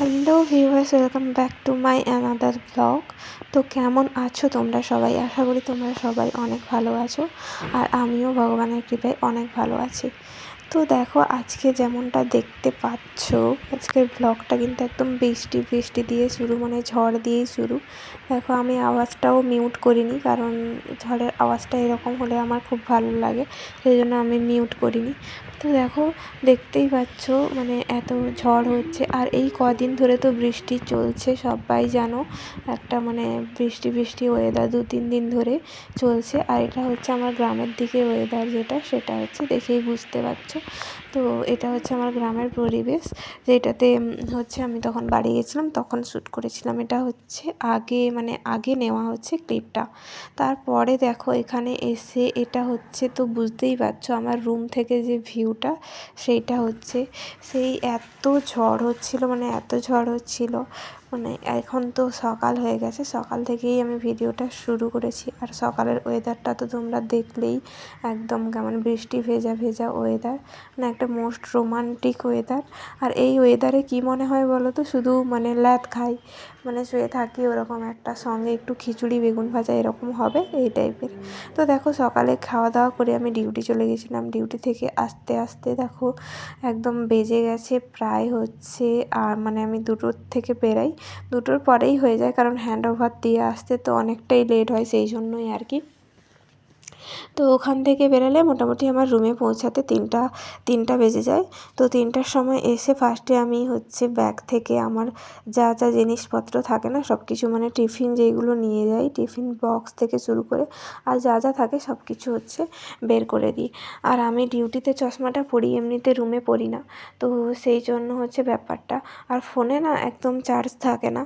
Hello viewers, welcome back to my another blog. তো কেমন আছো তোমরা সবাই? আশা করি তোমরা সবাই অনেক ভালো আছো। আর আমিও ভগবানের কৃপায় অনেক ভালো আছি। তো দেখো আজকে যেমনটা দেখতে পাচ্ছ, আজকের ব্লগটা কিন্তু একদম বৃষ্টি বৃষ্টি দিয়ে শুরু মানে ঝড় দিয়েই শুরু। দেখো আমি আওয়াজটাও মিউট করিনি, কারণ ঝড়ের আওয়াজটা এরকম হলে আমার খুব ভালো লাগে, সেই জন্য আমি মিউট করিনি। তো দেখো দেখতেই পাচ্ছ মানে এত ঝড় হচ্ছে, আর এই কদিন ধরে তো বৃষ্টি চলছে, সবাই জানো একটা মানে বৃষ্টি বৃষ্টি ওয়েদার দু তিন দিন ধরে চলছে, আর এটা হচ্ছে আমার গ্রামের দিকে ওয়েদার যেটা, সেটা হচ্ছে দেখেই বুঝতে পারছ। 说，তো এটা হচ্ছে আমার গ্রামের পরিবেশ। যেটাতে হচ্ছে আমি তখন বাড়ি গেছিলাম, তখন শ্যুট করেছিলাম। এটা হচ্ছে আগে মানে আগে নেওয়া হচ্ছে ক্লিপটা। তারপরে দেখো এখানে এসে এটা হচ্ছে, তো বুঝতেই পারছ আমার রুম থেকে যে ভিউটা, সেইটা হচ্ছে সেই এত ঝড় হচ্ছিল মানে এত ঝড় হচ্ছিল। মানে এখন তো সকাল হয়ে গেছে, সকাল থেকেই আমি ভিডিওটা শুরু করেছি। আর সকালের ওয়েদারটা তো তোমরা দেখলেই একদম কেমন বৃষ্টি, ভেজা ভেজা ওয়েদার মানে একটা মোস্ট রোমান্টিক ওয়েদার আর এই ওয়েদারে কী মনে হয় বলো তো? শুধু মানে ল্যাদ খাই মানে শুয়ে থাকি ওরকম একটা সঙ্গে একটু খিচুড়ি, বেগুন ভাজা এরকম হবে এই টাইপের তো দেখো সকালে খাওয়া দাওয়া করে আমি ডিউটি চলে গেছিলাম। ডিউটি থেকে আসতে আসতে দেখো একদম বেজে গেছে, প্রায় হচ্ছে, আর মানে আমি দুটোর থেকে বেরাই। দুটোর পরেই হয়ে যায় কারণ হ্যান্ড ওভার দিয়ে আসতে তো অনেকটাই লেট হয়, সেই জন্যই আর কি। তো ওখান থেকে বেরোলে মোটামুটি আমার রুমে পৌঁছাতে তিনটা তিনটা বেজে যায়। তো তিনটার সময় এসে ফার্স্টে আমি হচ্ছে ব্যাগ থেকে আমার যা যা জিনিসপত্র থাকে না সব কিছু মানে টিফিন যেইগুলো নিয়ে যাই টিফিন বক্স থেকে শুরু করে আর যা যা থাকে সব কিছু হচ্ছে বের করে দিই। আর আমি ডিউটিতে চশমাটা পরি, এমনিতে রুমে পরি না। তো সেই জন্য হচ্ছে ব্যাপারটা। আর ফোনে না একদম চার্জ থাকে না।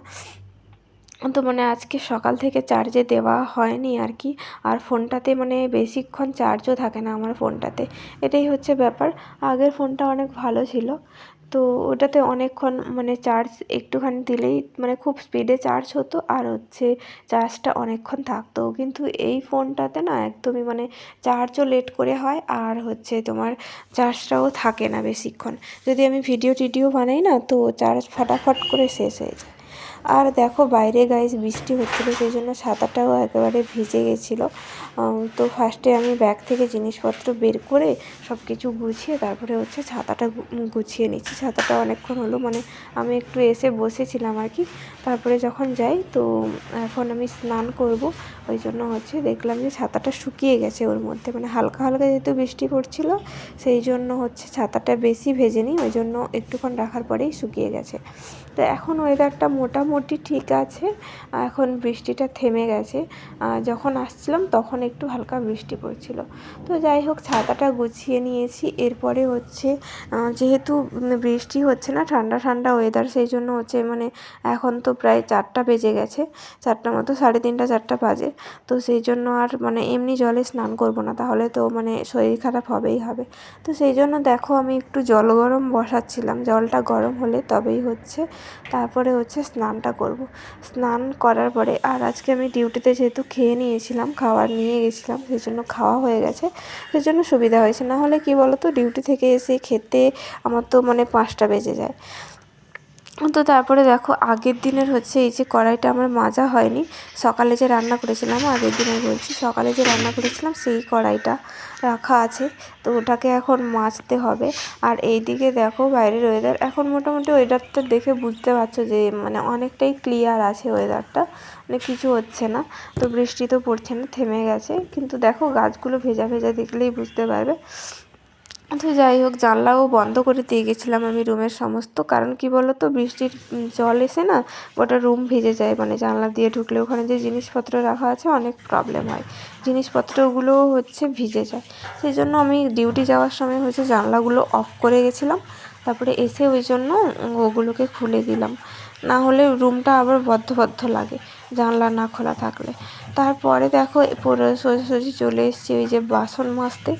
তো মানে আজকে সকাল থেকে চার্জে দেওয়া হয়নি আর কি আর ফোনটাতে মানে বেশিক্ষণ চার্জও থাকে না আমার ফোনটাতে। এটাই হচ্ছে ব্যাপার। আগের ফোনটা অনেক ভালো ছিল। তো ওটাতে অনেকক্ষণ মানে চার্জ একটুখানি দিলেই মানে খুব স্পিডে চার্জ হতো। আর হচ্ছে চার্জটা অনেকক্ষণ থাকতো। কিন্তু এই ফোনটাতে না একদমই মানে চার্জও লেট করে হয়। আর হচ্ছে তোমার চার্জটাও থাকে না বেশিক্ষণ। যদি আমি ভিডিও টিডিও বানাই না তো চার্জ ফটাফট করে শেষ হয়ে যায়। আর দেখো বাইরে গাইজ বৃষ্টি হচ্ছিল সেই জন্য ছাতাটাও একেবারে ভিজে গেছিল। তো ফার্স্টে আমি ব্যাগ থেকে জিনিসপত্র বের করে সব কিছু গুছিয়ে তারপরে হচ্ছে ছাতাটা গুছিয়ে নিচ্ছি। ছাতাটা অনেকক্ষণ হলো মানে আমি একটু এসে বসেছিলাম আর কি। তারপরে যখন যাই, তো এখন আমি স্নান করব। ওই জন্য হচ্ছে দেখলাম যে ছাতাটা শুকিয়ে গেছে ওর মধ্যে মানে হালকা হালকা যেহেতু বৃষ্টি পড়ছিল সেই জন্য হচ্ছে ছাতাটা বেশি ভেজেনি, ওই জন্য একটুক্ষণ রাখার পরেই শুকিয়ে গেছে। তো এখন ওয়েদারটা মোটামুটি ঠিক আছে। এখন বৃষ্টিটা থেমে গেছে। যখন আসছিলাম তখন একটু হালকা বৃষ্টি পড়ছিল। তো যাই হোক, ছাতাটা গুছিয়ে নিয়েছি। এরপরে হচ্ছে যেহেতু বৃষ্টি হচ্ছে না, ঠান্ডা ঠান্ডা ওয়েদার সেই জন্য হচ্ছে মানে এখন তো প্রায় চারটা বেজে গেছে। চারটা মতো, সাড়ে তিনটা, চারটা বাজে। তো সেই জন্য আর মানে এমনি জলে স্নান করব না। তাহলে তো মানে শরীর খারাপ হবেই হবে। তো সেই জন্য দেখো আমি একটু জল গরম বসাচ্ছিলাম। জলটা গরম হলে তবেই হচ্ছে তারপরে হচ্ছে স্নানটা করব। স্নান করার পরে আর আজকে আমি ডিউটিতে যেহেতু খেয়ে নিয়েছিলাম, খাবার নিয়ে গেছিলাম সেই জন্য খাওয়া হয়ে গেছে। সেই জন্য সুবিধা হয়েছে। না হলে কী বলো তো ডিউটি থেকে এসে খেতে আমার তো মানে পাঁচটা বেজে যায়। তো তারপরে দেখো, আগের দিনের হচ্ছে এই যে কড়াইটা আমার মাজা হয়নি, সকালে যে রান্না করেছিলাম, আগের দিনের বলছি, সকালে যে রান্না করেছিলাম সেই কড়াইটা রাখা আছে, তো ওটাকে এখন মাজতে হবে। আর এই দিকে দেখো বাইরের ওয়েদার এখন মোটামুটি ওয়েদারটা দেখে বুঝতে পারছ যে মানে অনেকটাই ক্লিয়ার আছে ওয়েদারটা মানে কিছু হচ্ছে না, তো বৃষ্টি তো পড়ছে না, থেমে গেছে, কিন্তু দেখো গাছগুলো ভেজা ভেজা দেখলেই বুঝতে পারবে। তো যাই হোক, জানলাও বন্ধ করে দিয়ে গেছিলাম আমি রুমের সমস্ত। কারণ কি বলো তো বৃষ্টির জল এসে না গোটা রুম ভিজে যায়। মানে জানলা দিয়ে ঢুকলে ওখানে যে জিনিসপত্র রাখা আছে অনেক প্রবলেম হয়। জিনিসপত্রগুলোও হচ্ছে ভিজে যায়। সেই জন্য আমি ডিউটি যাওয়ার সময় হচ্ছে জানলাগুলো অফ করে গেছিলাম। তারপরে এসে ওই জন্য ওগুলোকে খুলে দিলাম। না হলে রুমটা আবার বদ্ধ বদ্ধ লাগে, জানলা না খোলা থাকলে। তারপরে দেখো সোজাসুজি চলে এসেছি ওই যে বাসন মাজতে।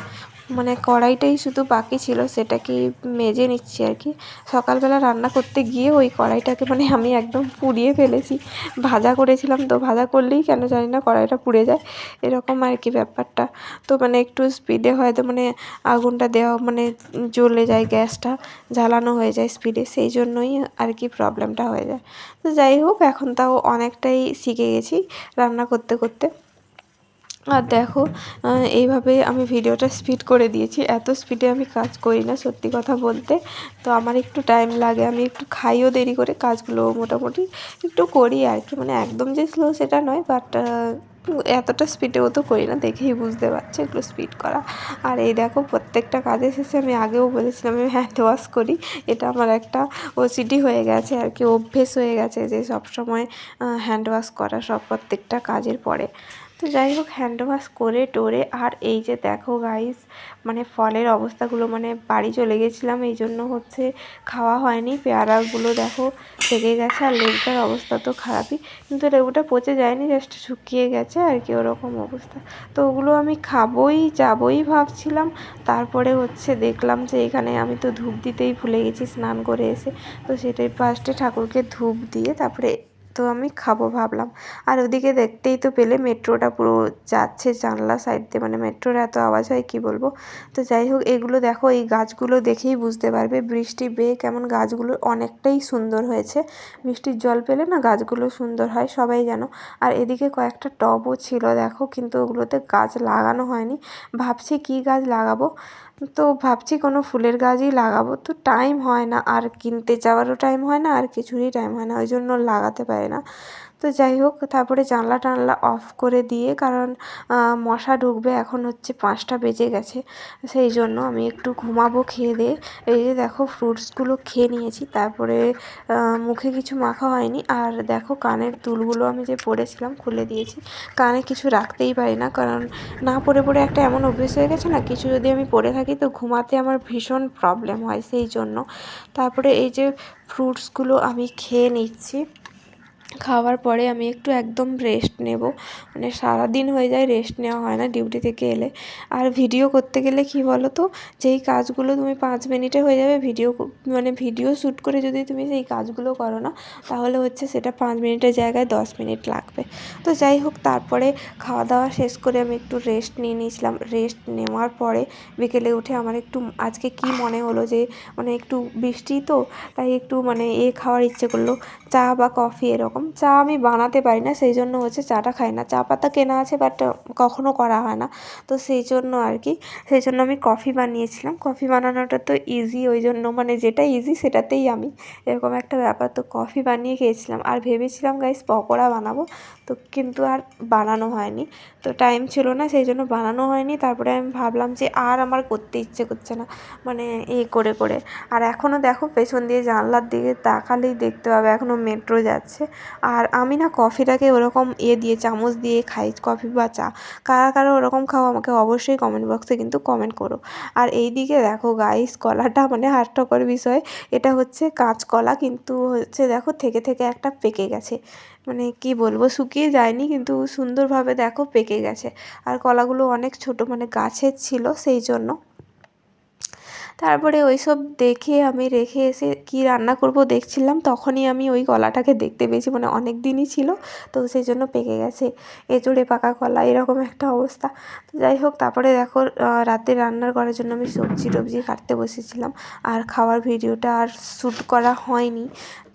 মানে কড়াইটাই শুধু বাকি ছিল সেটাকে মেজে নিচ্ছি আর কি। সকালবেলা রান্না করতে গিয়ে ওই কড়াইটাকে মানে আমি একদম পুড়িয়ে ফেলেছি। ভাজা করেছিলাম তো, ভাজা করলেই কেন জানি না কড়াইটা পুড়ে যায়। এরকম আর কি ব্যাপারটা। তো মানে একটু স্পিডে হয়তো মানে আগুনটা দেওয়া মানে জ্বলে যায়, গ্যাসটা জ্বালানো হয়ে যায় স্পিডে সেই জন্যই আর কি প্রবলেমটা হয়ে যায়। তো যাই হোক, এখন তাও অনেকটাই শিখে গেছি রান্না করতে করতে। আর দেখো এইভাবে আমি ভিডিওটা স্পিড করে দিয়েছি। এত স্পিডে আমি কাজ করি না, সত্যি কথা বলতে। তো আমার একটু টাইম লাগে, আমি একটু খাইও দেরি করে কাজগুলো মোটামুটি একটু করি আর কি। মানে একদম যে স্লো সেটা নয় বাট এতটা স্পিডেও তো করি না, দেখেই বুঝতে পারছ একটু স্পিড করা। আর এই দেখো, প্রত্যেকটা কাজের শেষে আমি আগেও বলেছিলাম, আমি হ্যান্ড ওয়াশ করি। এটা আমার একটা ওসিডি হয়ে গেছে আর কি, অভ্যেস হয়ে গেছে যে সব সময় হ্যান্ড ওয়াশ করা সব প্রত্যেকটা কাজের পরে। তো যাই হোক হ্যান্ড ওয়াশ করে টোরে, আর এই যে দেখো গাইস মানে ফলের অবস্থাগুলো মানে বাড়ি চলে গেছিলাম, এই জন্য হচ্ছে খাওয়া হয়নি। পেয়ারাগুলো দেখো থেকে গেছে, আর লেবুটার অবস্থা তো খারাপই, কিন্তু লেবুটা পচে যায়নি জাস্ট শুকিয়ে গেছে, আর কি ওরকম অবস্থা। তো ওগুলো আমি খাবোই, যাবই ভাবছিলাম, তারপরে হচ্ছে দেখলাম যে এখানে আমি তো ধূপ দিতেই ভুলে গেছি, স্নান করে এসে, তো সেটাই ফার্স্টে ঠাকুরকে ধূপ দিয়ে, তারপরে তো আমি খাব ভাবলাম। আর ওদিকে দেখতেই তো পেলে মেট্রোটা পুরো যাচ্ছে জানলা সাইড দিয়ে। মানে মেট্রোর এত আওয়াজ হয় কী বলব? তো যাই হোক, এগুলো দেখো, এই গাছগুলো দেখেই বুঝতে পারবে। বৃষ্টি বেয়ে কেমন গাছগুলো অনেকটাই সুন্দর হয়েছে। বৃষ্টির জল পেলে না গাছগুলো সুন্দর হয়, সবাই জানো। আর এদিকে কয়েকটা টবও ছিল, দেখো, কিন্তু ওগুলোতে গাছ লাগানো হয়নি। ভাবছি কী গাছ লাগাবো? তো ভাবছি কোনো ফুলের গাছই লাগাবো। তো টাইম হয় না, আর কিনতে যাওয়ারও টাইম হয় না, আর কিছুরই টাইম হয় না। ওই জন্য লাগাতে পারি না। তো যাই হোক, তারপরে জানলা টানলা অফ করে দিয়ে, কারণ মশা ঢুকবে এখন হচ্ছে পাঁচটা বেজে গেছে। সেই জন্য আমি একটু ঘুমাবো খেয়ে দিয়ে। এই যে দেখো ফ্রুটসগুলো খেয়ে নিয়েছি। তারপরে মুখে কিছু মাখা হয়নি। আর দেখো, কানের দুলগুলো আমি যে পরেছিলাম, খুলে দিয়েছি। কানে কিছু রাখতেই পারি না, কারণ, না পরে পরে একটা এমন অভ্যেস হয়ে গেছে না, কিছু যদি আমি পরে থাকি, তো ঘুমাতে আমার ভীষণ প্রবলেম হয়। সেই জন্য, তারপরে এই যে ফ্রুটসগুলো আমি খেয়ে নিচ্ছি। খাওয়ার পরে আমি একটু একদম রেস্ট নেব। মানে সারাদিন হয়ে যায় রেস্ট নেওয়া হয় না ডিউটি থেকে এলে। আর ভিডিও করতে গেলে কী বলো তো যেই কাজগুলো তুমি পাঁচ মিনিটে হয়ে যাবে ভিডিও মানে ভিডিও শ্যুট করে যদি তুমি সেই কাজগুলো করো না, তাহলে হচ্ছে সেটা পাঁচ মিনিটের জায়গায় দশ মিনিট লাগবে। তো যাই হোক, তারপরে খাওয়া দাওয়া শেষ করে আমি একটু রেস্ট নিয়ে নিয়েছিলাম। রেস্ট নেওয়ার পরে বিকেলে উঠে আমার একটু আজকে কি মনে হলো যে মানে একটু বৃষ্টি তো, তাই একটু মানে এ খাওয়ার ইচ্ছে করল। চা বা কফি এরকম। চা আমি বানাতে পারি না, সেই জন্য হচ্ছে চাটা খাই না। চা পাতা কেনা আছে বাট কখনও করা হয় না। তো সেই জন্য আর কি, সেই জন্য আমি কফি বানিয়েছিলাম। কফি বানানোটা তো ইজি ওই জন্য মানে যেটা ইজি সেটাতেই আমি এরকম একটা ব্যাপার। তো কফি বানিয়ে খেয়েছিলাম আর ভেবেছিলাম, গাইস, পকোড়া বানাবো। তো কিন্তু আর বানানো হয়নি। তো টাইম ছিল না, সেই জন্য বানানো হয়নি। তারপরে আমি ভাবলাম যে আর আমার করতে ইচ্ছে করছে না মানে এ করে করে। আর এখনও দেখো, পেছন দিয়ে জানলার দিকে তাকালেই দেখতে পাবে এখনও মেট্রো যাচ্ছে। আর আমি না কফিটাকে ওরকম ইয়ে দিয়ে, চামচ দিয়ে খাই, কফি বা চা। কারা কারা ওরকম খাও আমাকে অবশ্যই কমেন্ট বক্সে কিন্তু কমেন্ট করো। আর এই দিকে দেখো গাইস কলাটা মানে হাস্যকর বিষয়। এটা হচ্ছে কাঁচকলা কিন্তু হচ্ছে দেখো থেকে থেকে একটা পেকে গেছে। মানে কি বলব, শুকিয়ে যায়নি কিন্তু সুন্দরভাবে দেখো পেকে গেছে। আর কলাগুলো অনেক ছোট মানে গাছের ছিল সেই জন্য। তারপরে ওই সব দেখে আমি রেখে এসে কী রান্না করব দেখছিলাম, তখনই আমি ওই কলাটাকে দেখতে পেয়েছি মানে অনেক দিনই ছিল, তো সেই জন্য পেকে গেছে। এঁচোড়ে, পাকা কলা, এরকম একটা অবস্থা। তো যাই হোক, তারপরে দেখো রাতে রান্নার করার জন্য আমি সবজি টবজি কাটতে বসেছিলাম, আর খাওয়ার ভিডিওটা আর শ্যুট করা হয়নি।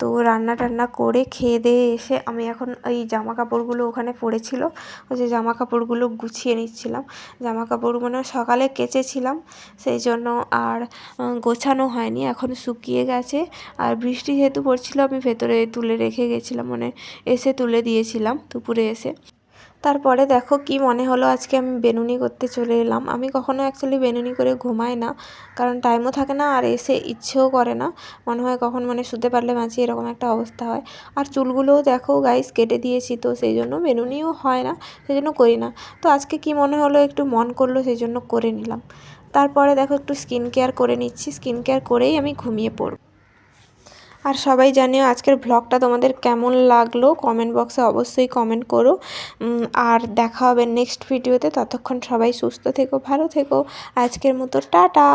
তো রান্না টান্না করে খেয়ে দিয়ে এসে আমি এখন ওই জামা কাপড়গুলো ওখানে পড়েছিল, ওই যে জামা কাপড়গুলো গুছিয়ে নিচ্ছিলাম। জামা কাপড় মানে সকালে কেচেছিলাম, সেই জন্য আর গোছানো হয়নি, এখন শুকিয়ে গেছে। আর বৃষ্টি যেহেতু পড়ছিল, আমি ভেতরে তুলে রেখে গেছিলাম মানে এসে তুলে দিয়েছিলাম দুপুরে এসে। তারপরে দেখো কি মনে হলো, আজকে আমি বেনুনি করতে চলে এলাম। আমি কখনো অ্যাকচুয়ালি বেনুনি করে ঘুমাই না, কারণ টাইমও থাকে না আর এসে ইচ্ছেও করে না। মনে হয় কখন মানে শুতে পারলে বাঁচি এরকম একটা অবস্থা হয়। আর চুলগুলোও দেখো গাইস কেটে দিয়েছি তো, সেই জন্য বেনুনিও হয় না, সেই জন্য করি না। তো আজকে কি মনে হলো, একটু মন করল, সেই জন্য করে নিলাম। তারপরে দেখো একটু স্কিন কেয়ার করে নিচ্ছি স্কিন কেয়ার করেই আমি ঘুমিয়ে পড়ব। আর সবাই জানিও আজকের ভ্লগটা তোমাদের কেমন লাগল? কমেন্ট বক্সে অবশ্যই কমেন্ট করো। আর দেখা হবে নেক্সট ভিডিওতে ততক্ষণ সবাই সুস্থ থেকো, ভালো থেকো। আজকের মতো টাটা।